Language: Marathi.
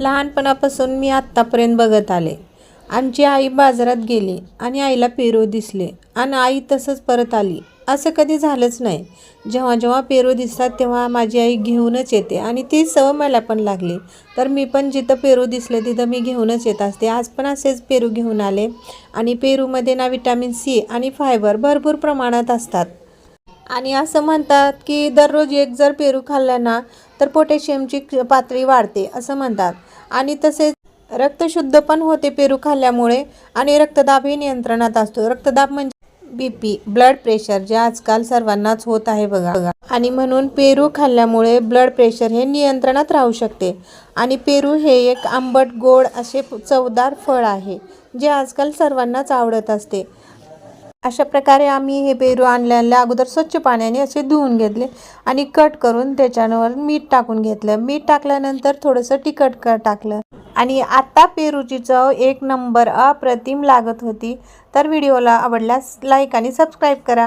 लहानपणापासून मी आत्तापर्यंत बघत आले. आमची आई बाजारात गेली आणि आईला पेरू दिसले आणि आई तसंच परत आली. असं कधी झालंच नाही. जेव्हा जेव्हा पेरू दिसतात तेव्हा माझी आई घेऊनच येते आणि ती सवय मला पण लागली. तर मी पण जिथं पेरू दिसले तिथं मी घेऊनच येत असते. आज पण असेच पेरू घेऊन आले आणि पेरूमध्ये ना विटॅमिन सी आणि फायबर भरपूर प्रमाणात असतात. आणि असं म्हणतात की दररोज एक जर पेरू खाल्ला ना तर पोटॅशियमची पातळी वाढते असं म्हणतात. आणि तसेच रक्तशुद्ध पण होते पेरू खाल्ल्यामुळे आणि रक्तदाबही नियंत्रणात असतो. रक्तदाब म्हणजे बी पी ब्लड प्रेशर जे आजकाल सर्वांनाच होत आहे बघा. बघा आणि म्हणून पेरू खाल्ल्यामुळे ब्लड प्रेशर हे नियंत्रणात राहू शकते. आणि पेरू हे एक आंबट गोड असे चवदार फळ आहे जे आजकाल सर्वांनाच आवडत असते. अशा प्रकारे आम्ही हे पेरू आणल्याला अगोदर स्वच्छ पाण्याने असे धुवून घेतले आणि कट करून त्याच्यावर मीठ टाकून घेतलं. मीठ टाकल्यानंतर थोडंसं तिखट क टाकलं. आणि आत्ता पेरूची चव एक नंबर अप्रतिम लागत होती. तर व्हिडिओला आवडल्यास लाईक आणि सबस्क्राईब करा.